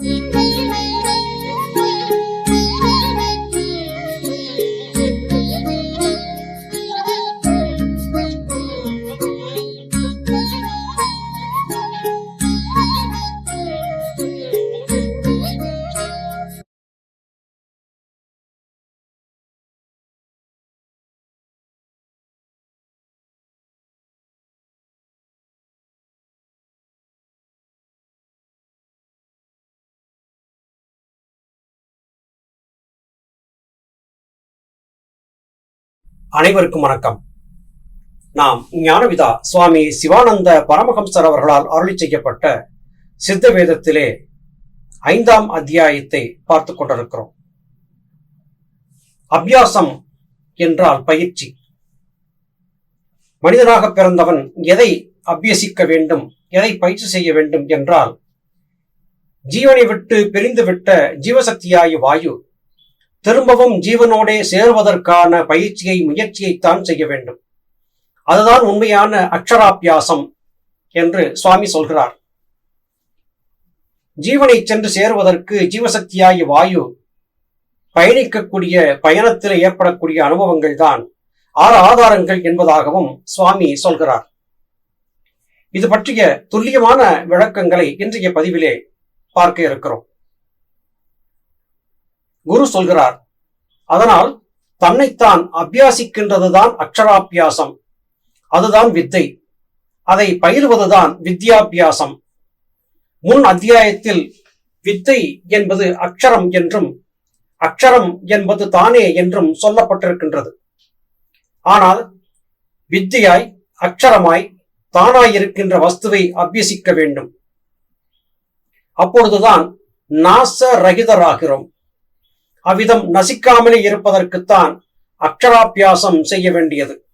You. அனைவருக்கும் வணக்கம். நாம் ஞானவிதா சுவாமி சிவானந்த பரமஹம்சர் அவர்களால் அருளி செய்யப்பட்ட சித்த வேதத்திலே ஐந்தாம் அத்தியாயத்தை பார்த்து கொண்டிருக்கிறோம். அபியாசம் என்றால் பயிற்சி. மனிதனாக பிறந்தவன் எதை அபியசிக்க வேண்டும் எதை பயிற்சி செய்ய வேண்டும் என்றால் ஜீவனை விட்டு பிரிந்துவிட்ட ஜீவசக்தியாய வாயு திரும்பவும் ஜீவனோடே சேருவதற்கான பயிற்சியை முயற்சியைத்தான் செய்ய வேண்டும். அதுதான் உண்மையான அக்ஷராபியாசம் என்று சுவாமி சொல்கிறார். ஜீவனை சென்று சேருவதற்கு ஜீவசக்தியாகிய வாயு பயணிக்கக்கூடிய பயணத்தில் ஏற்படக்கூடிய அனுபவங்கள் தான் ஆறு ஆதாரங்கள் என்பதாகவும் சுவாமி சொல்கிறார். இது பற்றிய துல்லியமான விளக்கங்களை இன்றைய பதிவிலே பார்க்க இருக்கிறோம். குரு சொல்கிறார். அதனால் தன்னைத்தான் அபியாசிக்கின்றதுதான் அக்ஷராபியாசம். அதுதான் வித்தை. அதை பயிலுவதுதான் வித்யாபியாசம். முன் அத்தியாயத்தில் வித்தை என்பது அக்ஷரம் என்றும் அக்ஷரம் என்பது தானே என்றும் சொல்லப்பட்டிருக்கின்றது. ஆனால் வித்தியாய் அக்ஷரமாய் தானாயிருக்கின்ற வஸ்துவை அபியசிக்க வேண்டும். அப்பொழுதுதான் நாச ரகிதராகிறோம் அவ்விதம் நசிக்காமலே இருப்பதற்குத்தான் அக்ஷராபியாசம் செய்ய வேண்டியது.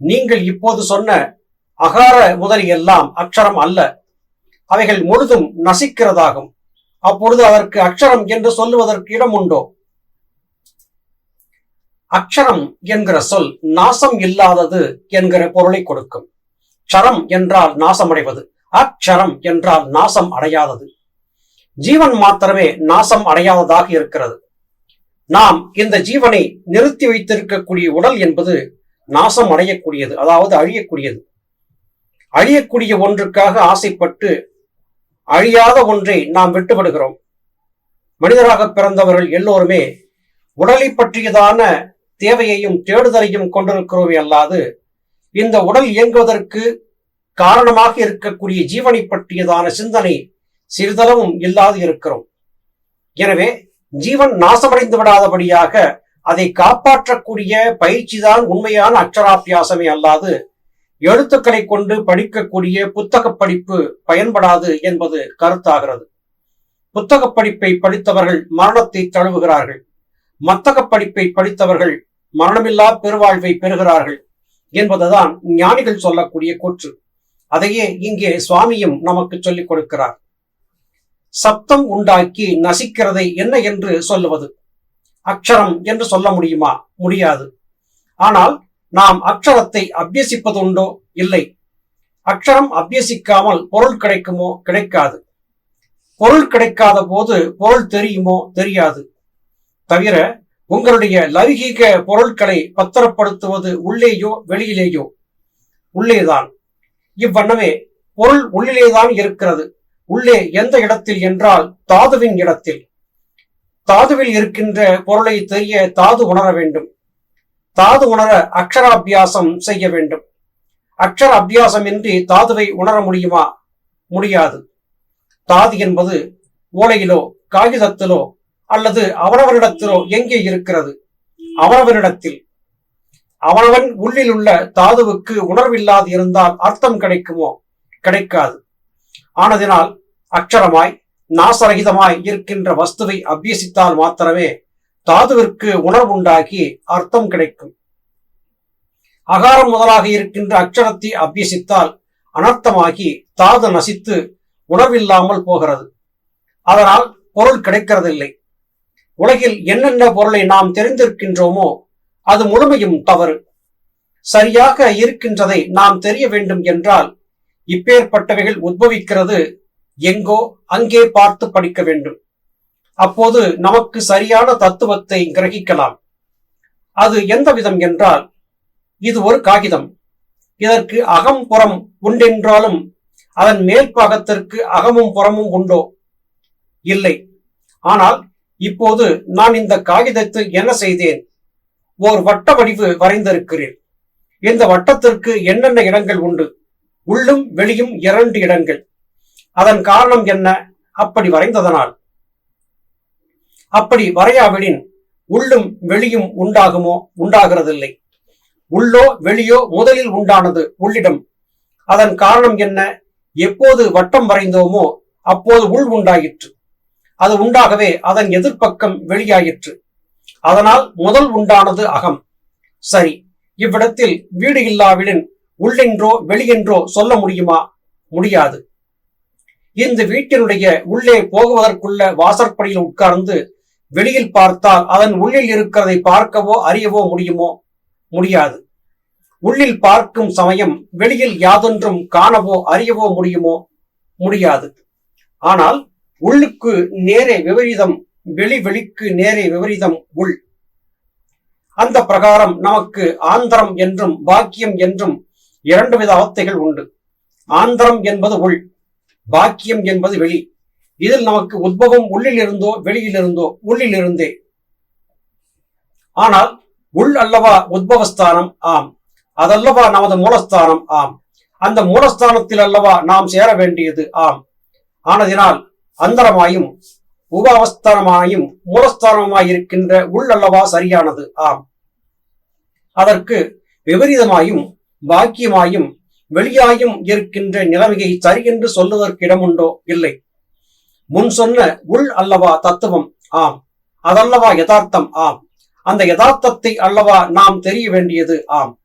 நீங்கள் இப்போது சொன்ன அகார முதலியெல்லாம் அக்ஷரம் அல்ல. அவைகள் முழுதும் நசிக்கிறதாகும். அப்பொழுது அதற்கு அக்ஷரம் என்று சொல்லுவதற்கு இடம் உண்டோ? அக்ஷரம் என்கிற சொல் நாசம் இல்லாதது என்கிற பொருளை கொடுக்கும். சரம் என்றால் நாசமடைவது. அக்ஷரம் என்றால் நாசம் அடையாதது. ஜீவன் மாத்திரமே நாசம் அடையாததாக இருக்கிறது. நாம் இந்த ஜீவனை நிறுத்தி வைத்திருக்கக்கூடிய உடல் என்பது நாசம் அடையக்கூடியது அதாவது அழியக்கூடியது. அழியக்கூடிய ஒன்றுக்காக ஆசைப்பட்டு அழியாத ஒன்றை நாம் விட்டுவிடுகிறோம். மனிதராக பிறந்தவர்கள் எல்லோருமே உடலை பற்றியதான தேவையையும் தேடுதலையும் கொண்டிருக்கிறோமே அல்லாது இந்த உடல் இயங்குவதற்கு காரணமாக இருக்கக்கூடிய ஜீவனை பற்றியதான சிந்தனை சிறிதளவும் இல்லாது இருக்கிறோம். எனவே ஜீவன் நாசமடைந்து விடாதபடியாக அதை காப்பாற்றக்கூடிய பயிற்சிதான் உண்மையான அக்ஷராபியாசமே அல்லாது எழுத்துக்களை கொண்டு படிக்கக்கூடிய புத்தக படிப்பு பயன்படாது என்பது கருத்தாகிறது. புத்தக படிப்பை படித்தவர்கள் மரணத்தை தழுவுகிறார்கள். மத்தக படிப்பை படித்தவர்கள் மரணமில்லா பெருவாழ்வை பெறுகிறார்கள் என்பதுதான் ஞானிகள் சொல்லக்கூடிய கூற்று. அதையே இங்கே சுவாமியும் நமக்கு சொல்லிக் கொடுக்கிறார். சப்தம் உண்டாக்கி நசிக்கிறதை என்ன என்று சொல்லுவது? அக்ஷரம் என்று சொல்ல முடியுமா? முடியாது. ஆனால் நாம் அக்ஷரத்தை அபியசிப்பதுண்டோ இல்லை. அக்ஷரம் அபியசிக்காமல் பொருள் கிடைக்குமோ? கிடைக்காது. பொருள் கிடைக்காத போது பொருள் தெரியுமோ? தெரியாது. தவிர உங்களுடைய லௌகீக பொருட்களை பத்திரப்படுத்துவது உள்ளேயோ? வெளியிலேயோ? உள்ளேதான். இவ்வண்ணமே பொருள் உள்ளிலேதான் இருக்கிறது. உள்ளே எந்த இடத்தில் என்றால் தாதுவின் இடத்தில். தாதுவில் இருக்கின்ற பொருளை தெரிய தாது உணர வேண்டும். தாது உணர அக்ஷராபியாசம் செய்ய வேண்டும். அக்ஷர அபியாசம் இன்றி தாதுவை உணர முடியுமா? முடியாது. தாது என்பது ஓலையிலோ காகிதத்திலோ அல்லது அவரவரிடத்திலோ எங்கே இருக்கிறது? அவரவரிடத்தில் அவனவன் உள்ளில் உள்ள தாதுவுக்கு உணர்வில்லாது இருந்தால் அர்த்தம் கிடைக்குமோ? கிடைக்காது. ஆனதினால் அக்ஷரமாய் நாசரகிதமாய் இருக்கின்ற வஸ்துவை அபியசித்தால் மாத்திரமே தாதுவிற்கு உணர்வுண்டாகி அர்த்தம் கிடைக்கும். அகாரம் முதலாக இருக்கின்ற அக்ஷரத்தை அபியசித்தால் அனர்த்தமாகி தாது நசித்து உணர்வில்லாமல் போகிறது. அதனால் பொருள் கிடைக்கிறதில்லை. உலகில் என்னென்ன பொருளை நாம் தெரிந்திருக்கின்றோமோ அது முழுமையும் தவறு. சரியாக இருக்கின்றதை நாம் தெரிய வேண்டும் என்றால் இப்பேற்பட்டவைகள் உத்பவிக்கிறது எங்கோ அங்கே பார்த்து படிக்க வேண்டும். அப்போது நமக்கு சரியான தத்துவத்தை கிரகிக்கலாம். அது எந்த விதம் என்றால் இது ஒரு காகிதம். இதற்கு அகம் புறம் உண்டென்றாலும் அதன் மேல் பாகத்திற்கு அகமும் புறமும் உண்டோ? இல்லை. ஆனால் இப்போது நான் இந்த காகிதத்தில் என்ன செய்தேன்? ஓர் வட்ட வடிவு வரைந்திருக்கிறேன். இந்த வட்டத்திற்கு என்னென்ன இடங்கள் உண்டு? உள்ளும் வெளியும் இரண்டு இடங்கள். அதன் காரணம் என்ன? அப்படி வரைந்ததனால். அப்படி வரையாவிடின் உள்ளும் வெளியும் உண்டாகுமோ? உண்டாகிறதில்லை. உள்ளோ வெளியோ முதலில் உண்டானது உள்ளிடம். அதன் காரணம் என்ன? எப்போது வட்டம் வரைந்தோமோ அப்போது உள் உண்டாயிற்று. அது உண்டாகவே அதன் எதிர்ப்பக்கம் வெளியாயிற்று. அதனால் முதல் உண்டானது அகம். சரி இவ்விடத்தில் வீடு இல்லாவிடின் உள்ளென்றோ வெளியென்றோ சொல்ல முடியுமா? முடியாது. இந்த வீட்டினுடைய உள்ளே போகுவதற்குள்ள வாசற்படியில் உட்கார்ந்து வெளியில் பார்த்தால் அதன் உள்ளில் இருக்கிறதை பார்க்கவோ அறியவோ முடியுமோ? முடியாது. உள்ளில் பார்க்கும் சமயம் வெளியில் யாதொன்றும் காணவோ அறியவோ முடியுமோ? முடியாது. ஆனால் உள்ளுக்கு நேரே விபரீதம் வெளி வெளிக்கு நேரே விபரீதம் உள். அந்த பிரகாரம் நமக்கு ஆந்திரம் என்றும் பாக்கியம் என்றும் இரண்டு வித அவத்தைகள் உண்டு. ஆந்திரம் என்பது உள் பாக்கியம் என்பது வெளி. இதில் நமக்கு உத்பவம் உள்ளிலிருந்தோ வெளியிலிருந்தோ வெளியில் இருந்தோ ஆனால் உள் அல்லவா உத்பவஸ்தானம் ஆம். அதல்லவா நமது மூலஸ்தானம் ஆம். அந்த மூலஸ்தானத்தில் அல்லவா நாம் சேர வேண்டியது ஆம். ஆனதினால் அந்தரமாயும் உப அவஸ்தானமாயும் மூலஸ்தானமாயிருக்கின்ற உள் அல்லவா சரியானது ஆம். அதற்கு விபரீதமாயும் பாக்கியமாயும் வெளியாயும் இருக்கின்ற நிலைமையை சரி என்று சொல்லுவதற்கு இடமுண்டோ இல்லை. முன் சொன்ன உள் அல்லவா தத்துவம்? ஆம். அதல்லவா யதார்த்தம்? ஆம். அந்த யதார்த்தத்தை அல்லவா நாம் தெரிய வேண்டியது? ஆம்.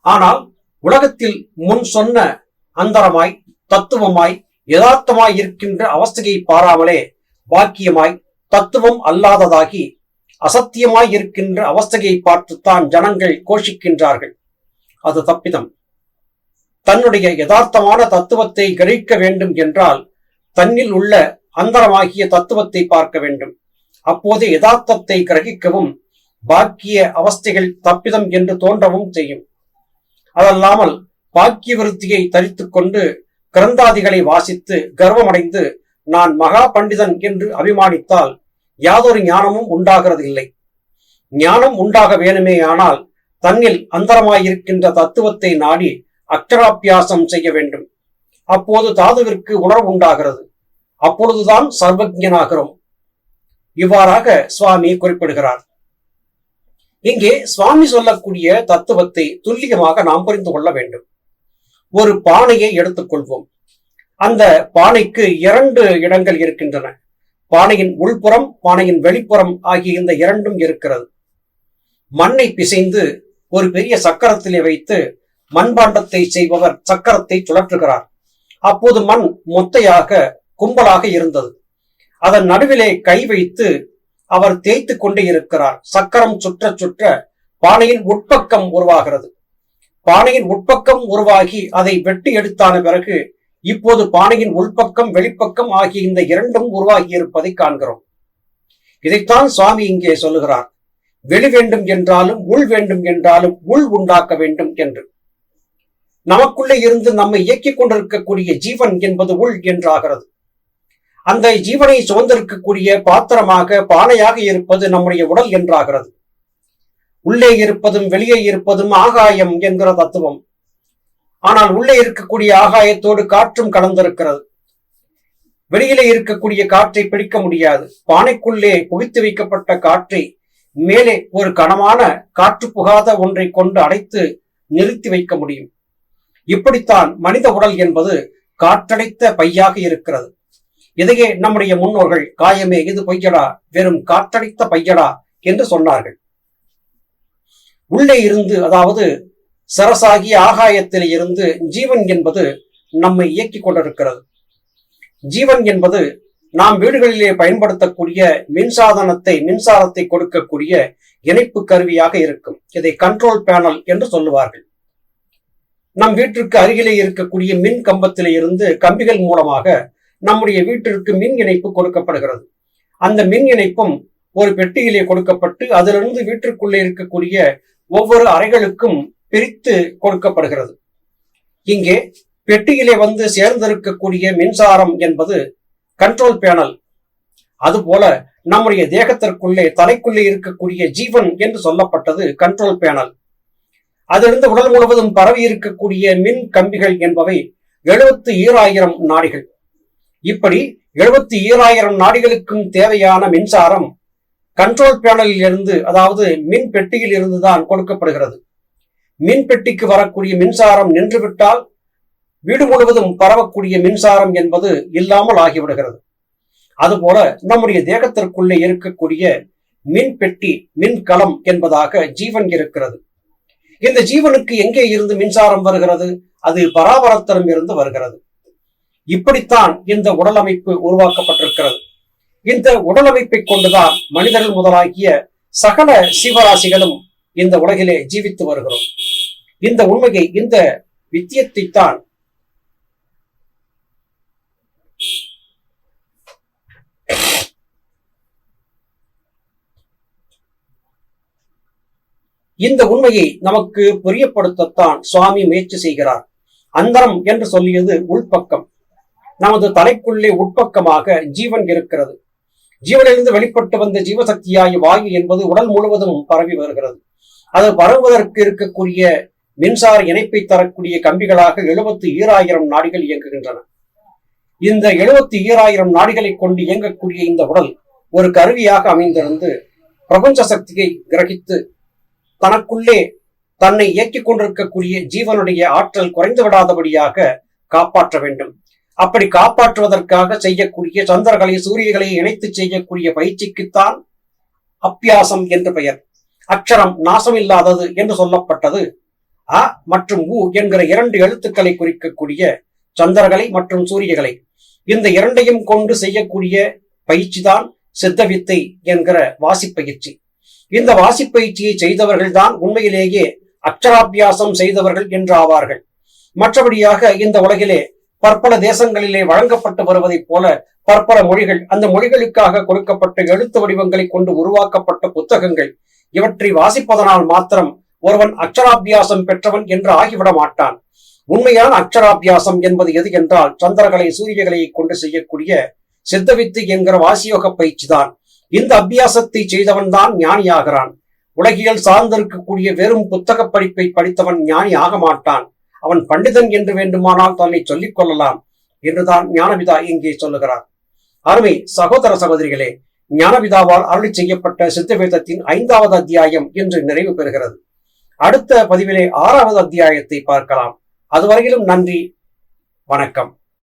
ஆனால் உலகத்தில் முன் சொன்ன அந்தரமாய் தத்துவமாய் யதார்த்தமாய் இருக்கின்ற அவஸ்தையை பாராமலே பாக்கியமாய் தத்துவம் அல்லாததாகி அசத்தியமாய் இருக்கின்ற அவஸ்தையை பார்த்துத்தான் ஜனங்கள் கோஷிக்கின்றார்கள். அது தப்பிதம். தன்னுடைய யதார்த்தமான தத்துவத்தை கிரகிக்க வேண்டும் என்றால் தன்னில் உள்ள அந்தரமாகிய தத்துவத்தை பார்க்க வேண்டும். அப்போது யதார்த்தத்தை கிரகிக்கவும் பாக்கிய அவஸ்தைகள் தப்பிதம் என்று தோன்றவும் செய்யும். அதல்லாமல் பாக்கிய விருத்தியை தரித்து கொண்டு கிரந்தாதிகளை வாசித்து கர்வமடைந்து நான் மகா பண்டிதன் என்று அபிமானித்தால் யாதொரு ஞானமும் உண்டாகிறதில்லை. ஞானம் உண்டாக வேணுமே ஆனால் தன்னில் அந்தரமாயிருக்கின்ற தத்துவத்தை நாடி அக்ஷராபியாசம் செய்ய வேண்டும். அப்போது தாதுவிற்கு உணர்வு உண்டாகிறது. அப்பொழுதுதான் சர்வஜனாகிறோம் இவ்வாறாக சுவாமி குறிப்பிடுகிறார். இங்கே சுவாமி சொல்லக்கூடிய தத்துவத்தை துல்லியமாக நாம் புரிந்து கொள்ள வேண்டும். ஒரு பானையை எடுத்துக்கொள்வோம். அந்த பானைக்கு இரண்டு இடங்கள் இருக்கின்றன. பானையின் உள்புறம் பானையின் வெளிப்புறம் ஆகிய இந்த இரண்டும் இருக்கிறது. மண்ணை பிசைந்து ஒரு பெரிய சக்கரத்திலே வைத்து மண்பாண்டத்தை செய்பவர் சக்கரத்தை சுழற்றுகிறார். அப்போது மண் மொத்தையாக கும்பலாக இருந்தது. அதன் நடுவிலே கை வைத்து அவர் தேய்த்து கொண்டே இருக்கிறார். சக்கரம் சுற்ற சுற்ற பானையின் உட்பக்கம் உருவாகிறது. பானையின் உட்பக்கம் உருவாகி அதை வெட்டி எடுத்தான பிறகு இப்போது பானையின் உள்பக்கம் வெளிப்பக்கம் ஆகிய இந்த இரண்டும் உருவாகி இருப்பதை காண்கிறோம். இதைத்தான் சுவாமி இங்கே சொல்லுகிறார். வெளி வேண்டும் என்றாலும் உள் வேண்டும் என்றாலும் உள் உண்டாக்க வேண்டும் என்று. நமக்குள்ளே இருந்து நம்மை இயக்கிக் கொண்டிருக்கக்கூடிய ஜீவன் என்பது உள் என்றாகிறது. அந்த ஜீவனை சுமந்திருக்கக்கூடிய பாத்திரமாக பானையாக இருப்பது நம்முடைய உடல் என்றாகிறது. உள்ளே இருப்பதும் வெளியே இருப்பதும் ஆகாயம் என்கிற தத்துவம். ஆனால் உள்ளே இருக்கக்கூடிய ஆகாயத்தோடு காற்றும் கலந்திருக்கிறது. வெளியிலே இருக்கக்கூடிய காற்றை பிடிக்க முடியாது. பானைக்குள்ளே புகித்து வைக்கப்பட்ட காற்றை மேலே ஒரு கனமான காற்று புகாத ஒன்றை கொண்டு அடைத்து நிறுத்தி வைக்க முடியும். இப்படித்தான் மனித உடல் என்பது காற்றடைத்த பையாக இருக்கிறது. இதையே நம்முடைய முன்னோர்கள் காயமே இது பொய்யடா வெறும் காற்றடைத்த பையடா என்று சொன்னார்கள். உள்ளே இருந்து அதாவது சரசாகிய ஆகாயத்தில் இருந்து ஜீவன் என்பது நம்மை இயக்கிக் கொண்டிருக்கிறது. ஜீவன் என்பது நாம் வீடுகளிலே பயன்படுத்தக்கூடிய மின்சாதனத்தை மின்சாரத்தை கொடுக்கக்கூடிய இணைப்பு கருவியாக இருக்கும். இதை கண்ட்ரோல் பேனல் என்று சொல்லுவார்கள். நம் வீட்டிற்கு அருகிலே இருக்கக்கூடிய மின் கம்பத்திலே இருந்து கம்பிகள் மூலமாக நம்முடைய வீட்டிற்கு மின் இணைப்பு கொடுக்கப்படுகிறது. அந்த மின் இணைப்பும் ஒரு பெட்டியிலே கொடுக்கப்பட்டு அதிலிருந்து வீட்டிற்குள்ளே இருக்கக்கூடிய ஒவ்வொரு அறைகளுக்கும் பிரித்து கொடுக்கப்படுகிறது. இங்கே பெட்டியிலே வந்து சேர்ந்திருக்கக்கூடிய மின்சாரம் என்பது கண்ட்ரோல் பேனல் அதுபோல நம்முடைய தேகத்திற்குள்ளே தலைக்குள்ளே இருக்கக்கூடிய ஜீவன் என்று சொல்லப்பட்டது கண்ட்ரோல் பேனல் அதிலிருந்து உடல் முழுவதும் பரவி இருக்கக்கூடிய மின் கம்பிகள் என்பவை எழுபத்தி ஈராயிரம் நாடிகள். இப்படி எழுபத்தி ஈராயிரம் நாடிகளுக்கும் தேவையான மின்சாரம் கண்ட்ரோல் பேனலில் இருந்து அதாவது மின் பெட்டியில் இருந்து தான் கொடுக்கப்படுகிறது. மின் பெட்டிக்கு வரக்கூடிய மின்சாரம் நின்றுவிட்டால் வீடு முழுவதும் பரவக்கூடிய மின்சாரம் என்பது இல்லாமல் ஆகிவிடுகிறது. அதுபோல நம்முடைய தேகத்திற்குள்ளே இருக்கக்கூடிய மின் பெட்டி மின் களம் என்பதாக ஜீவன் இருக்கிறது. இந்த ஜீவனுக்கு எங்கே இருந்து மின்சாரம் வருகிறது? அது பராபரத்திடம் இருந்து வருகிறது. இப்படித்தான் இந்த உடல் அமைப்பு உருவாக்கப்பட்டிருக்கிறது. இந்த உடல் அமைப்பை கொண்டுதான் மனிதர்கள் முதலாகிய சகல சிவராசிகளும் இந்த உலகிலே ஜீவித்து வருகிறோம். இந்த உண்மையை இந்த வித்தியத்தை தான் இந்த உண்மையை நமக்கு புரியப்படுத்தத்தான் சுவாமி முயற்சி செய்கிறார். அந்தரம் என்று சொல்லியது உள்பக்கம். நமது தலைக்குள்ளே உட்பக்கமாக ஜீவன் இருக்கிறது. ஜீவனிலிருந்து வெளிப்பட்டு வந்த ஜீவசக்தியாய் வாயு என்பது உடல் முழுவதும் பரவி வருகிறது. அது பரவுவதற்கு இருக்கக்கூடிய மின்சார இணைப்பை தரக்கூடிய கம்பிகளாக எழுபத்தி ஈராயிரம் நாடிகள் இயங்குகின்றன. இந்த எழுபத்தி ஈராயிரம் நாடிகளை கொண்டு இயங்கக்கூடிய இந்த உடல் ஒரு கருவியாக அமைந்திருந்து பிரபஞ்ச சக்தியை கிரகித்து தனக்குள்ளே தன்னை இயக்கிக் கொண்டிருக்கக்கூடிய ஜீவனுடைய ஆற்றல் குறைந்து விடாதபடியாக காப்பாற்ற வேண்டும். அப்படி காப்பாற்றுவதற்காக செய்யக்கூடிய சந்திரகளை சூரியகளை இணைத்து செய்யக்கூடிய பயிற்சிக்குத்தான் அப்பியாசம் என்று பெயர். அக்ஷரம் நாசமில்லாதது என்று சொல்லப்பட்டது. அ மற்றும் உ என்கிற இரண்டு எழுத்துக்களை குறிக்கக்கூடிய சந்திரகளை மற்றும் சூரியகளை இந்த இரண்டையும் கொண்டு செய்யக்கூடிய பயிற்சிதான் சித்தவித்தை என்கிற வாசிப்பயிற்சி. இந்த வாசிப்பயிற்சியை செய்தவர்கள் தான் உண்மையிலேயே அக்ஷராபியாசம் செய்தவர்கள் என்று ஆவார்கள் மற்றபடியாக இந்த உலகிலே பற்பல தேசங்களிலே வழங்கப்பட்டு வருவதைப் போல பற்பல மொழிகள் அந்த மொழிகளுக்காக கொடுக்கப்பட்ட எழுத்து வடிவங்களை கொண்டு உருவாக்கப்பட்ட புத்தகங்கள் இவற்றை வாசிப்பதனால் மாத்திரம் ஒருவன் அக்ஷராபியாசம் பெற்றவன் என்று ஆகிவிட மாட்டான். உண்மையான அக்ஷராபியாசம் என்பது எது என்றால் சந்திரகளை சூரியகளை கொண்டு செய்யக்கூடிய சித்தவித்து என்கிற வாசியோக பயிற்சி தான் இந்த அபியாசத்தை செய்தவன் தான் ஞானியாகிறான். உலகியல் சார்ந்திருக்கக்கூடிய வெறும் புத்தக படிப்பை படித்தவன் ஞானி ஆக மாட்டான். அவன் பண்டிதன் என்று வேண்டுமானால் தன்னை சொல்லிக் கொள்ளலாம் என்றுதான் ஞானபிதா இங்கே சொல்லுகிறார். அருமை சகோதர சகோதரிகளே ஞானபிதாவால் அருளி செய்யப்பட்ட சித்தவேதத்தின் ஐந்தாவது அத்தியாயம் இன்று நிறைவு பெறுகிறது. அடுத்த பதிவிலே ஆறாவது அத்தியாயத்தை பார்க்கலாம். அதுவரையிலும் நன்றி வணக்கம்.